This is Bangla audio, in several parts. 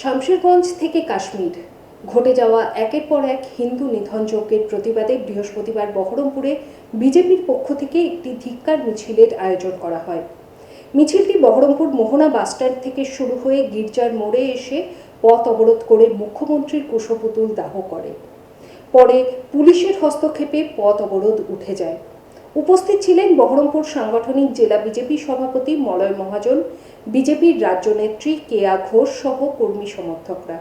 শামশেরগঞ্জ থেকে কাশ্মীর। ঘটে যাওয়া একের পর এক হিন্দু নিধন যজ্ঞের প্রতিবাদে বৃহস্পতিবার বহরমপুরে বিজেপির পক্ষ থেকে একটি ধিক্কার মিছিলের আয়োজন করা হয়। মিছিলটি বহরমপুর মোহনা বাসস্ট্যান্ড থেকে শুরু হয়ে গির্জার মোড়ে এসে পথ অবরোধ করে মুখ্যমন্ত্রীর কুশপুতুল দাহ করে। পরে পুলিশের হস্তক্ষেপে পথ অবরোধ উঠে যায়। উপস্থিত ছিলেন বহরমপুর সাংগঠনিক জেলা বিজেপি সভাপতি মলয় মহাজন, বিজেপির রাজ্য নেত্রী কেয়া ঘোষ সহ কর্মী সমর্থকরা।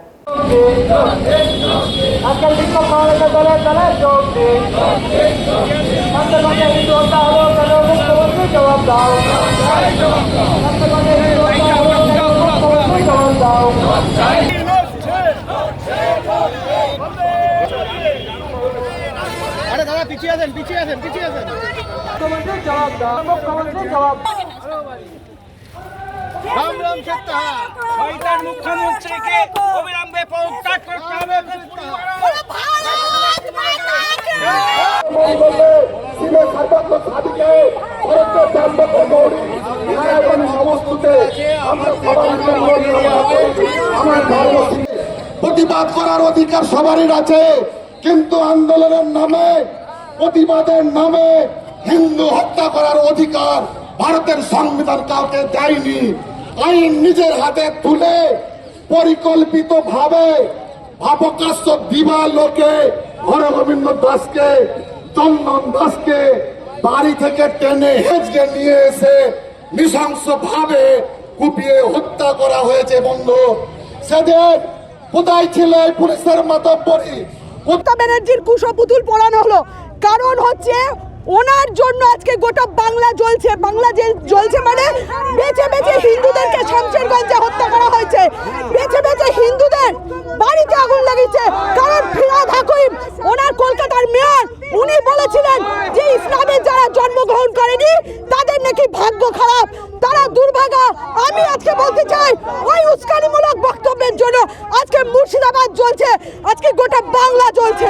পিছিয়ে আছেন পিছিয়ে আছেন পিছিয়ে আছেন। মুখ্যমন্ত্রী জবাব দাও। মুখ্যমন্ত্রী জবাব রাম রাম মুখ্যমন্ত্রীকে অবিলম্বে পদত্যাগ করতে হবে। প্রতিবাদ করার অধিকার সবারই আছে কিন্তু আন্দোলনের নামে প্রতিবাদের নামে হিন্দু হত্যা করার অধিকার ভারতের সংবিধান কাউকে দেয়নি। আইন নিজের হাতে তুলে পরিকল্পিত ভাবে ভাবকাশ্য দিবা লোকে, হরগোবিন্দ দাসকে, চন্দন দাসকে বাড়ি থেকে টেনে হেঁচড়ে নিয়ে এসে নৃশংস ভাবে কুপিয়ে হত্যা করা হয়েছে, বন্ধু। সেদিন কোথায় ছিল এই পুলিশের মাতব্বরী? মমতা ব্যানার্জির কুশপুতুল পড়ানো হলো। কারণ হচ্ছে ওনার জন্য আজকে গোটা বাংলা জ্বলছে। বাংলা জ্বলছে মানে বেঁচে বেঁচে হিন্দুদেরকে শামশেরগঞ্জে হত্যা করা হয়েছে। বেঁচে বেঁচে হিন্দুদের বাড়িতে আগুন লাগিয়েছে কারণ ফিরাদ হাকিম, ওনার কলকাতার মেয়র, উনি বলেছিলেন যে ইসলামে যারা জন্মগ্রহণ করেনি, তাদের নাকি ভাগ্য খারাপ। তারা দুর্ভাগা। আমি আজকে বলতে চাই, ওই উস্কানিমূলক বক্তব্যের জন্য আজকে মুর্শিদাবাদ জ্বলছে। আজকে গোটা বাংলা জ্বলছে।